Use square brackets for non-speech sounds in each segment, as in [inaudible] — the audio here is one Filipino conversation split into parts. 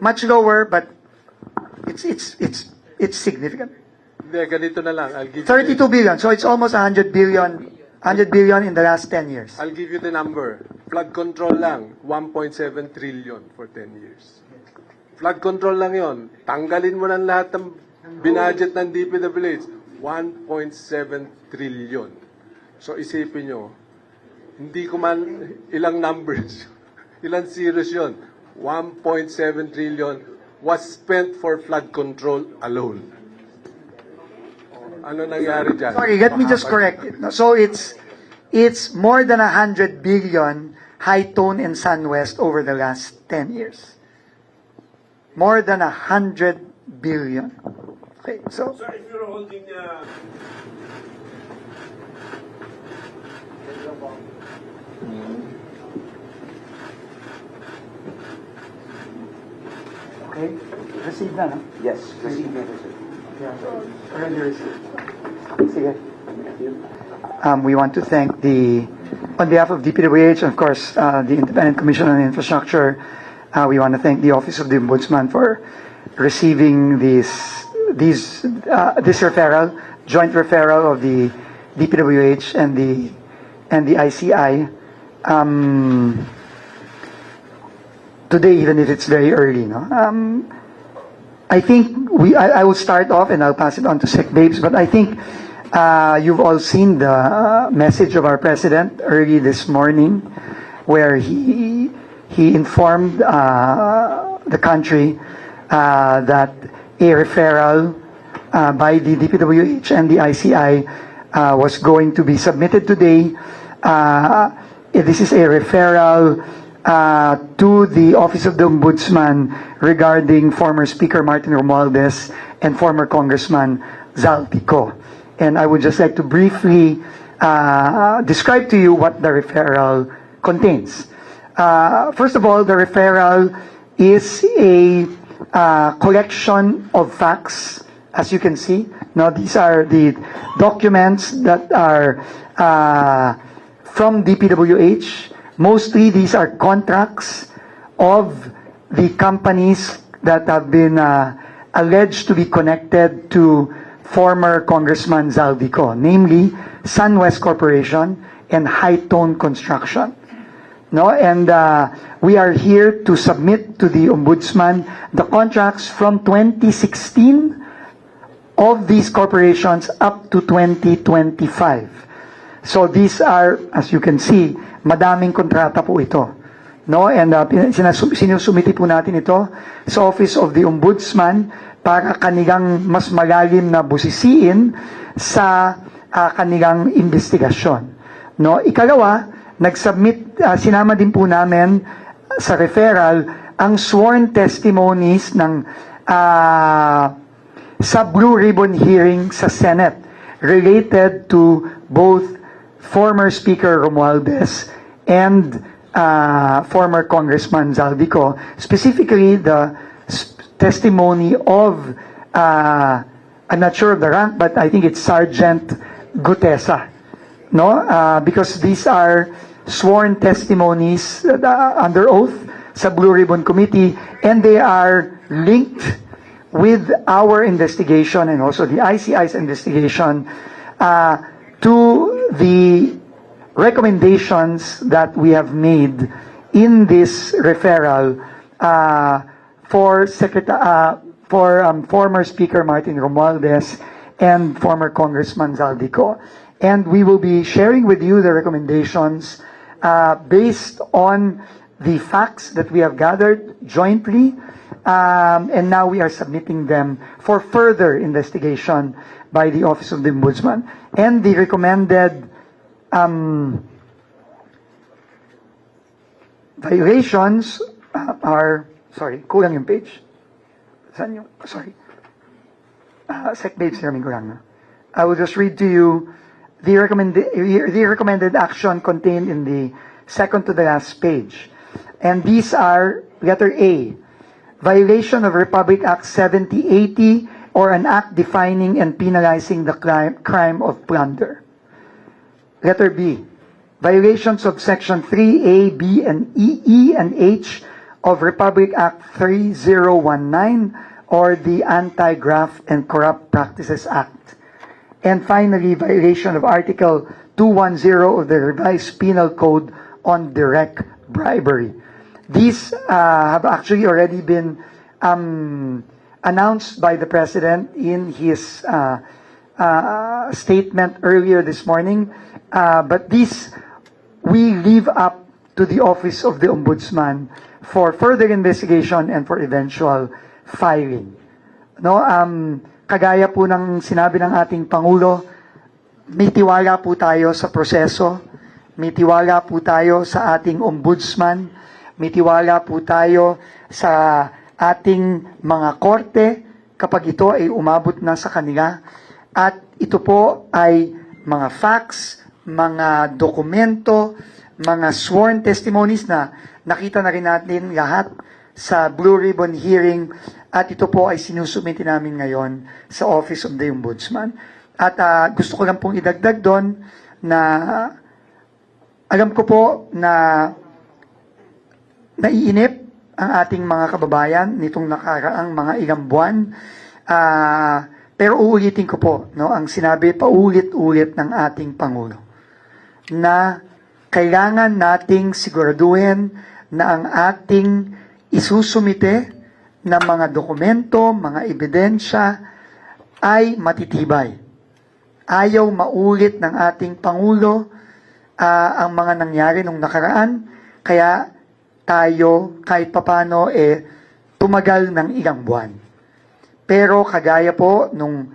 much lower, but it's it's it's it's significant. Hindi, ganito na lang. I'll give 32 you, billion. So it's almost 100 billion, 100 billion in the last 10 years. I'll give you the number. Flood control lang, 1.7 trillion for 10 years. Flood control lang yon. Tanggalin mo ng lahat ng binadget ng DPWH, 1.7 trillion. So isipin nyo, hindi ko man ilang numbers, [laughs] ilang zeros yun. 1.7 trillion was spent for flood control alone. Ano nangyari dyan? Sorry, let me just correct it. So it's it's more than 100 billion high tone and SunWest over the last 10 years. More than 100 billion. Okay, so Sir, if you're holding uh, okay, receive na, no? Yes, receive na sir. Yeah, already received. Sige. Um, we want to thank the, on behalf of DPWH, and of course, uh, the Independent Commission on Infrastructure, uh, we want to thank the Office of the Ombudsman for receiving this, these, uh, this referral, joint referral of the DPWH and the, and the ICI. Um, today, even if it's very early, no? Um, I think we. I, I will start off and I'll pass it on to Sec Babes. But I think uh, you've all seen the uh, message of our president early this morning, where he he informed uh, the country uh, that a referral uh, by the DPWH and the ICI was going to be submitted today. This is a referral uh, to the Office of the Ombudsman regarding former Speaker Martin Romualdez and former Congressman Zaltico. And I would just like to briefly uh, describe to you what the referral contains. Uh, first of all, the referral is a uh, collection of facts, as you can see. Now, these are the documents that are uh, from DPWH. Mostly, these are contracts of the companies that have been uh, alleged to be connected to former Congressman Zaldico, namely SunWest Corporation and High Tone Construction. No, and uh, we are here to submit to the ombudsman the contracts from 2016 of these corporations up to 2025. So these are, as you can see, madaming kontrata po ito. No, and uh, sinusumiti po natin ito sa Office of the Ombudsman para kanilang mas malalim na busisiin sa uh, kanilang investigasyon. No, ikalawa, nag-submit uh, sinama din po namin sa referral ang sworn testimonies ng uh, sa Blue Ribbon hearing sa Senate related to both former Speaker Romualdez and uh, former Congressman Zaldico, specifically the testimony of, uh, I'm not sure of the rank, but I think it's Sergeant Gutesa. No, uh, because these are sworn testimonies uh, under oath sa Blue Ribbon Committee, and they are linked with our investigation and also the ICI's investigation uh, to the recommendations that we have made in this referral uh, for Secret- uh, for um, former Speaker Martin Romualdez and former Congressman Zaldico. And we will be sharing with you the recommendations uh, based on the facts that we have gathered jointly um, and now we are submitting them for further investigation by the Office of the Ombudsman. And the recommended um, violations uh, are, sorry, kulang yung page. Saan yung, sorry. Uh, sec babes, namin kulang na. I will just read to you the recommended, the recommended action contained in the second to the last page. And these are letter A, violation of Republic Act 7080 or an act defining and penalizing the crime, of plunder. Letter B, violations of section 3A, B, and E, E, and H of Republic Act 3019 or the Anti-Graft and Corrupt Practices Act. And finally, violation of Article 210 of the revised penal code on direct bribery. These uh, have actually already been um, announced by the President in his uh, uh, statement earlier this morning. Uh, but these we leave up to the Office of the Ombudsman for further investigation and for eventual filing. No, um, kagaya po ng sinabi ng ating Pangulo, may tiwala po tayo sa proseso, may tiwala po tayo sa ating ombudsman, may tiwala po tayo sa ating mga korte kapag ito ay umabot na sa kanila. At ito po ay mga facts, mga dokumento, mga sworn testimonies na nakita na rin natin lahat sa Blue Ribbon hearing at ito po ay sinusumiti namin ngayon sa Office of the Ombudsman. At ah, gusto ko lang pong idagdag doon na alam ko po na naiinip ang ating mga kababayan nitong nakaraang mga ilang buwan. Ah, pero uulitin ko po no, ang sinabi paulit-ulit ng ating Pangulo na kailangan nating siguraduhin na ang ating isusumite na mga dokumento, mga ebidensya ay matitibay. Ayaw maulit ng ating Pangulo ah, ang mga nangyari nung nakaraan, kaya tayo kahit papano eh tumagal ng ilang buwan. Pero kagaya po nung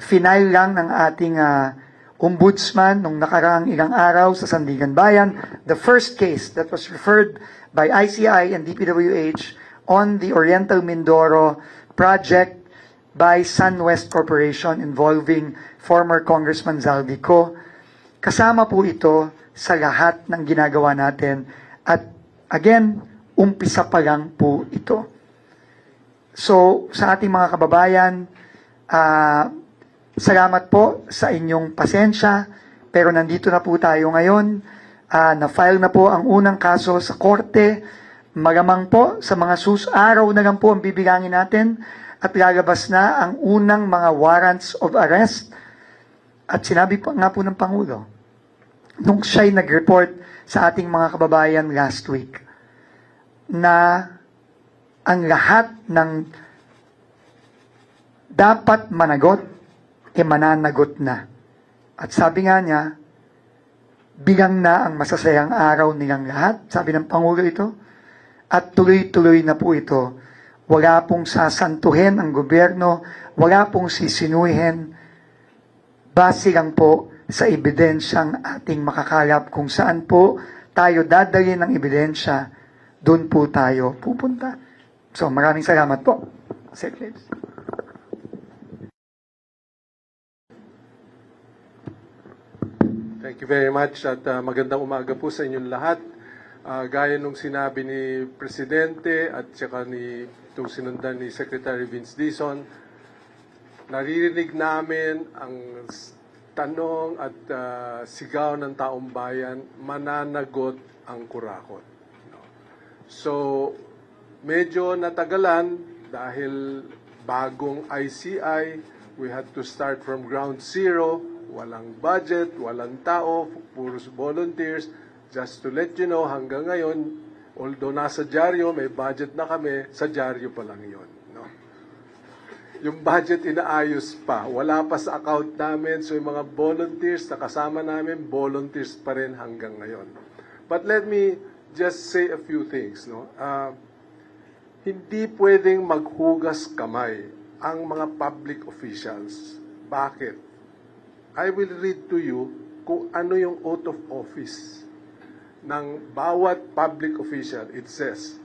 final lang ng ating ah, ombudsman nung nakaraang ilang araw sa Sandigan Bayan, the first case that was referred by ICI and DPWH on the Oriental Mindoro project by SunWest Corporation involving former Congressman Zaldico. Kasama po ito sa lahat ng ginagawa natin at again, umpisa pa lang po ito. So, sa ating mga kababayan, ah, salamat po sa inyong pasensya, pero nandito na po tayo ngayon. Ah, na-file na po ang unang kaso sa korte. Magamang po sa mga sus araw na lang po ang bibilangin natin at lalabas na ang unang mga warrants of arrest. At sinabi po nga po ng Pangulo, nung siya'y nag-report sa ating mga kababayan last week, na ang lahat ng dapat managot, e mananagot na. At sabi nga niya, bilang na ang masasayang araw nilang lahat, sabi ng Pangulo ito, at tuloy-tuloy na po ito. Wala pong sasantuhin ang gobyerno, wala pong sisinuhin, base lang po sa ebidensyang ating makakalap kung saan po tayo dadalhin ng ebidensya, doon po tayo pupunta. So maraming salamat po. Secretary. Thank you very much at uh, magandang umaga po sa inyong lahat. Ah, gaya nung sinabi ni Presidente at saka ni itong sinundan ni Secretary Vince Dizon, naririnig namin ang tanong at ah, sigaw ng taong bayan, mananagot ang kurakot. So, medyo natagalan dahil bagong ICI, we had to start from ground zero, walang budget, walang tao, puros volunteers. Just to let you know, hanggang ngayon, although nasa dyaryo, may budget na kami, sa dyaryo pa lang yun. Yung budget inaayos pa. Wala pa sa account namin. So yung mga volunteers na kasama namin, volunteers pa rin hanggang ngayon. But let me just say a few things. No? Ah, hindi pwedeng maghugas kamay ang mga public officials. Bakit? I will read to you kung ano yung oath of office ng bawat public official. It says,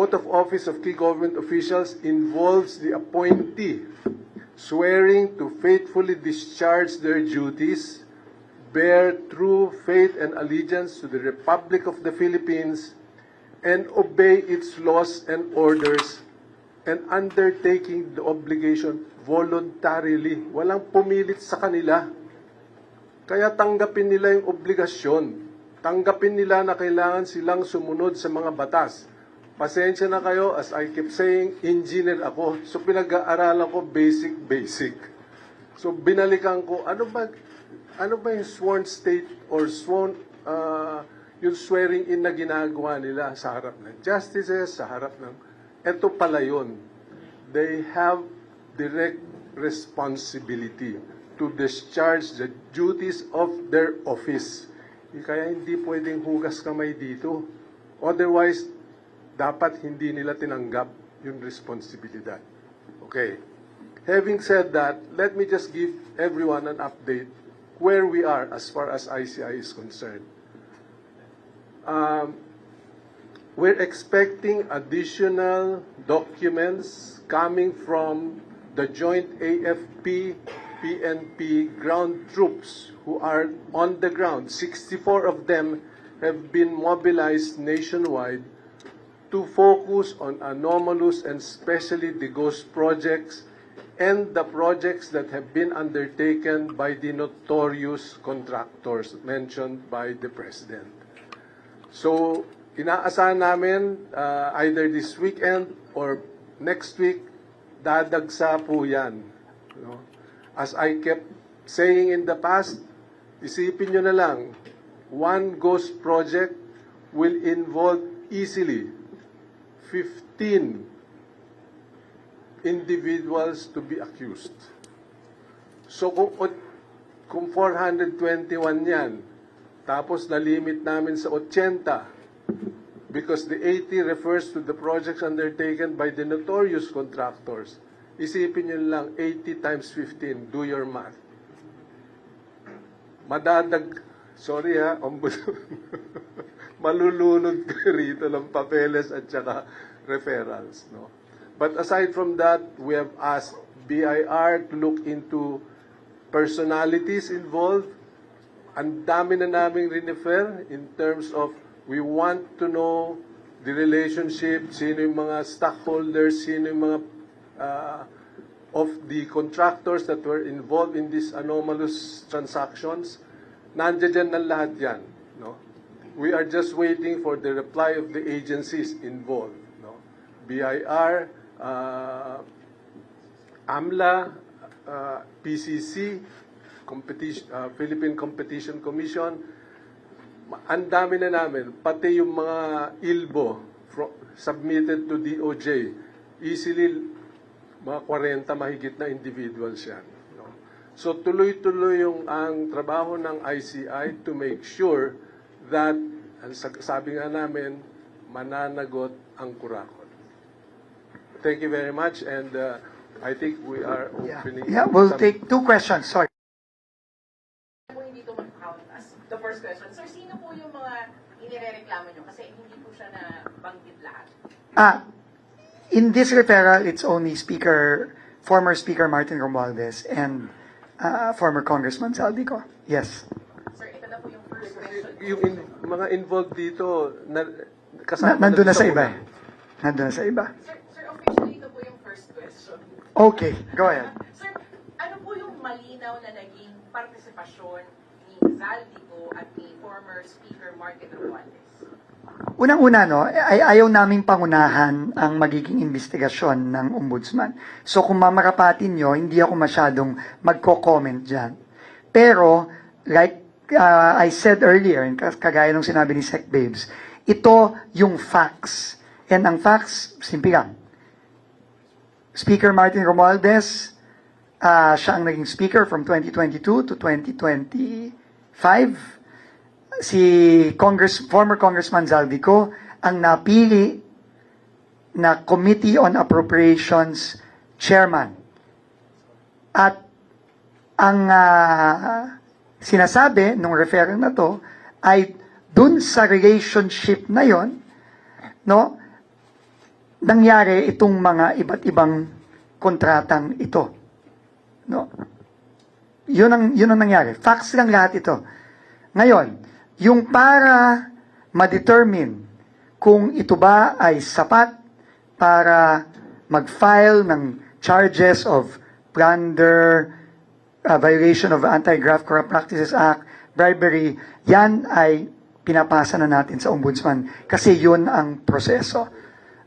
oath of office of key government officials involves the appointee swearing to faithfully discharge their duties, bear true faith and allegiance to the Republic of the Philippines, and obey its laws and orders, and undertaking the obligation voluntarily. Walang pumilit sa kanila. Kaya tanggapin nila yung obligasyon. tanggapin nila na kailangan silang sumunod sa mga batas. Pasensya na kayo, as I keep saying, engineer ako. So pinag-aaralan ko basic, basic. So binalikan ko, ano ba, ano ba yung sworn state or sworn, uh, yung swearing in na ginagawa nila sa harap ng justices, sa harap ng, eto pala yun. They have direct responsibility to discharge the duties of their office. Kaya hindi pwedeng hugas kamay dito. Otherwise, dapat hindi nila tinanggap yung responsibilidad. Okay. Having said that, let me just give everyone an update where we are as far as ICI is concerned. Um, we're expecting additional documents coming from the joint AFP PNP ground troops who are on the ground. 64 of them have been mobilized nationwide to focus on anomalous and especially the ghost projects and the projects that have been undertaken by the notorious contractors mentioned by the President. So, inaasahan namin uh, either this weekend or next week, dadagsa po yan. No? As I kept saying in the past, isipin nyo na lang, one ghost project will involve easily 15 individuals to be accused. So kung, kung 421 yan, tapos na-limit namin sa 80, because the 80 refers to the projects undertaken by the notorious contractors, isipin nyo lang 80 times 15, do your math. Madadag, sorry ha, ombudsman. [laughs] malulunod ka rito ng papeles at saka referrals. No? But aside from that, we have asked BIR to look into personalities involved. Ang dami na naming refer in terms of we want to know the relationship, sino yung mga stockholders, sino yung mga uh, of the contractors that were involved in these anomalous transactions. Nandiyan na lahat yan. No? We are just waiting for the reply of the agencies involved. No? BIR, uh, AMLA, uh, PCC, Competition, uh, Philippine Competition Commission, ang dami na namin, pati yung mga ILBO fro- submitted to DOJ, easily mga 40 mahigit na individuals yan. So tuloy-tuloy yung ang trabaho ng ICI to make sure that, sabi nga namin, mananagot ang kurakot. Thank you very much and uh, I think we are Yeah, opening. yeah we'll some- take two questions. Sorry. hindi to mag-count as the first question. Sir, sino po yung mga inirereklamo nyo? Kasi hindi po siya na banggit lahat. Ah, in this referral, it's only Speaker, former Speaker Martin Romualdez and uh, former Congressman Saldico. Yes. Sir, ito na po yung first question. Yung in- mga involved dito, na, Na, kasama nandun na sa iba eh. Nandun na sa iba. Sir, sir, officially ito po yung first question. Okay, go ahead. Sir, ano po yung malinaw na naging partisipasyon ni Zaldico at ni former Speaker Martin Romualdez? Unang-una, no, ay ayaw naming pangunahan ang magiging investigasyon ng ombudsman. So kung mamarapatin nyo, hindi ako masyadong magko-comment dyan. Pero, like uh, I said earlier, kagaya ng sinabi ni Sec Babes, ito yung facts. And ang facts, simple lang. Speaker Martin Romualdez, ah, siya ang naging speaker from 2022 to 2025 si Congress, former Congressman Zaldico ang napili na Committee on Appropriations Chairman. At ang ah, sinasabi nung referral na to ay dun sa relationship na yon, no, nangyari itong mga iba't ibang kontratang ito. No? Yun ang, yun ang nangyari. Facts lang lahat ito. Ngayon, yung para ma-determine kung ito ba ay sapat para mag-file ng charges of plunder, uh, violation of Anti-Graft Corrupt Practices Act, bribery, yan ay pinapasa na natin sa ombudsman kasi yun ang proseso.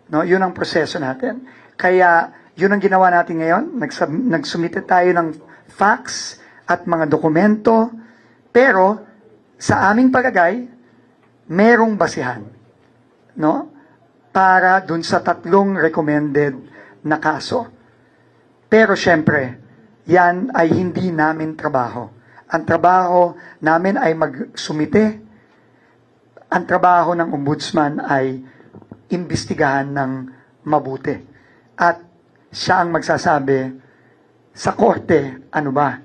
No, yun ang proseso natin. Kaya yun ang ginawa natin ngayon. Nagsumite tayo ng facts at mga dokumento. Pero sa aming pagagay, merong basihan. No? Para dun sa tatlong recommended na kaso. Pero syempre, yan ay hindi namin trabaho. Ang trabaho namin ay magsumite. Ang trabaho ng ombudsman ay imbestigahan ng mabuti. At siya ang magsasabi sa korte ano ba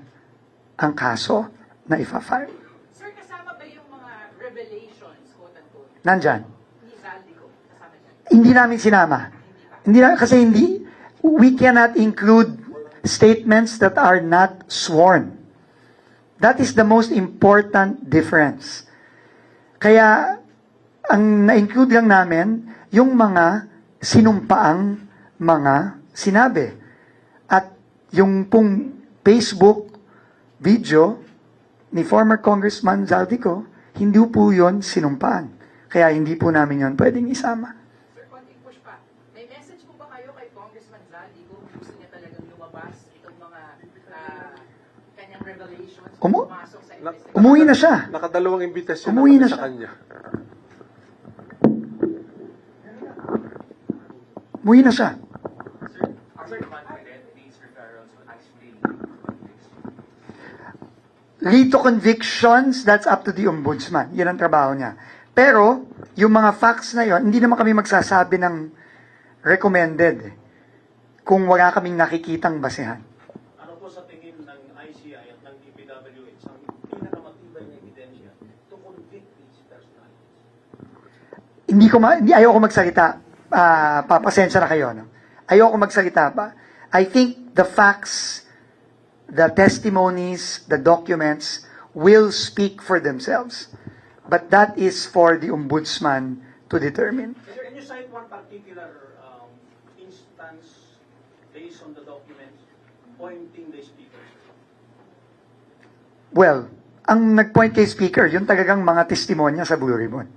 ang kaso na ifa-file. Sir, kasama ba yung mga revelations, quote-unquote, Nandyan. Hindi namin sinama. Hindi na, kasi hindi, we cannot include statements that are not sworn. That is the most important difference. Kaya, ang na-include lang namin, yung mga sinumpaang mga sinabi. At yung pong Facebook video ni former Congressman Zaldico, hindi po yon sinumpaan. Kaya hindi po namin yon pwedeng isama. Sir, konting push pa. May message po ba kayo kay Congressman Zaldico kung gusto niya talagang lumabas itong mga kanyang revelations Umu- pumasok sa Na-? Umuwi na siya. Nakadalawang imbitasyon Umuwi na sa siya. kanya. Umuwi na siya. Sir, are you confident these referrals will actually lead to convictions, that's up to the ombudsman. Yun ang trabaho niya. Pero, yung mga facts na yon, hindi naman kami magsasabi ng recommended eh, kung wala kaming nakikitang basehan. Ano po sa tingin ng ICI at ng DPWH ang pinakamatibay na ebidensya to convict these personalities? Hindi ko ma, hindi, ayoko magsalita. Ah, papasensya na kayo, no? Ayoko magsalita pa. I think the facts, the testimonies, the documents will speak for themselves. But that is for the ombudsman to determine. Sir, can you cite one particular um, instance based on the documents pointing the speakers? Well, ang nagpoint kay speaker, yung talagang mga testimonya sa Blue Ribbon.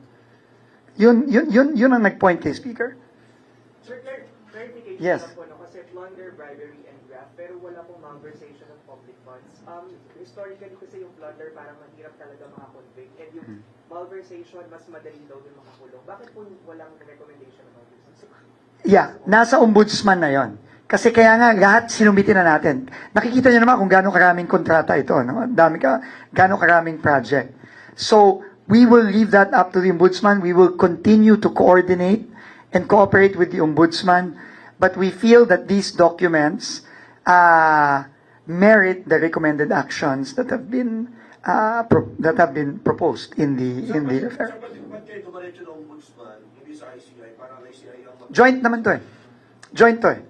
Yun, yun, yun, yun ang nagpoint kay speaker. Sir, clar- clarification Yes. lang po, no? kasi plunder, bribery, and graft, pero wala pong malversation public funds. Um, historically kasi yung plunder parang mahirap talaga makakonvict, and yung Hmm. malversation mas madali daw din makakulong. Bakit po walang recommendation about this? Yeah, nasa ombudsman na yon. Kasi kaya nga, lahat sinumitin na natin. Nakikita niyo naman kung gaano karaming kontrata ito. No? Dami ka, gaano karaming project. So, we will leave that up to the ombudsman. We will continue to coordinate and cooperate with the ombudsman. But we feel that these documents uh, merit the recommended actions that have been uh, pro- that have been proposed in the in the affair. Joint naman to eh. Joint to eh.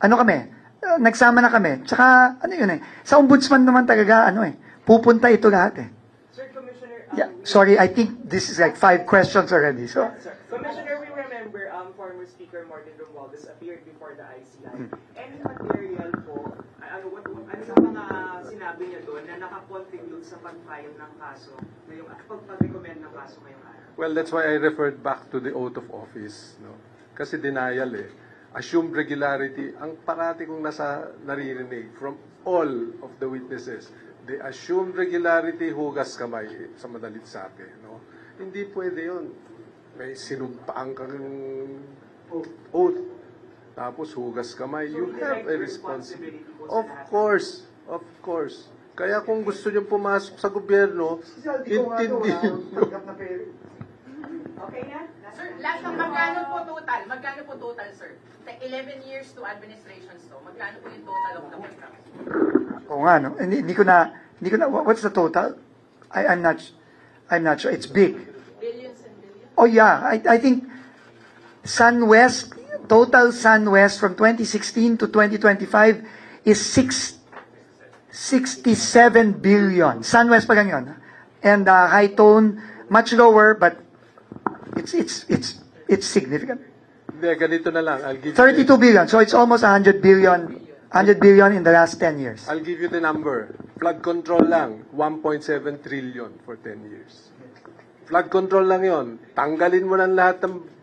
Ano kami? Uh, nagsama na kami. Tsaka, ano yun eh. Sa ombudsman naman talaga, ano eh. Pupunta ito lahat eh. Sir, Commissioner, um, Yeah, sorry, I think this is like five questions already. So, Sir, Commissioner, we remember um, former Speaker Martin Romualdez appeared before the ICI. Hmm. Any material po, yung mga sinabi niya doon na nakakontribute sa pag-file ng kaso, ngayong, at pag-recommend ng kaso ngayong araw? Well, that's why I referred back to the oath of office. No? Kasi denial eh. Assumed regularity, ang parati kong nasa naririnig from all of the witnesses, they assumed regularity, hugas kamay eh, sa madalit sabi. No? Hindi pwede yun. May sinumpaan kang oath, tapos hugas kamay. You have a responsibility. Of course, of course. Kaya kung gusto nyo pumasok sa gobyerno, intindihin nyo. Okay na? Sir, last ng magkano po total? Magkano po total, sir? Sa 11 years to administrations to, magkano po yung total of the contract? oo nga, no? Hindi, hindi ko na, hindi ko na, what- what's the total? I, I'm not, I'm not sure. It's big. Billions and billions? Oh yeah, I, I think SunWest, total SunWest from 2016 to 2025 is 6, 67 billion. SunWest pa lang yun. And uh, High Tone, much lower, but it's, it's, it's, it's significant. Hindi, ganito na lang. I'll give 32 you, billion, so it's almost 100 billion, 100 billion in the last 10 years. I'll give you the number. Flood control lang, 1.7 trillion for 10 years. Flood control lang yon. Tanggalin mo ng lahat ng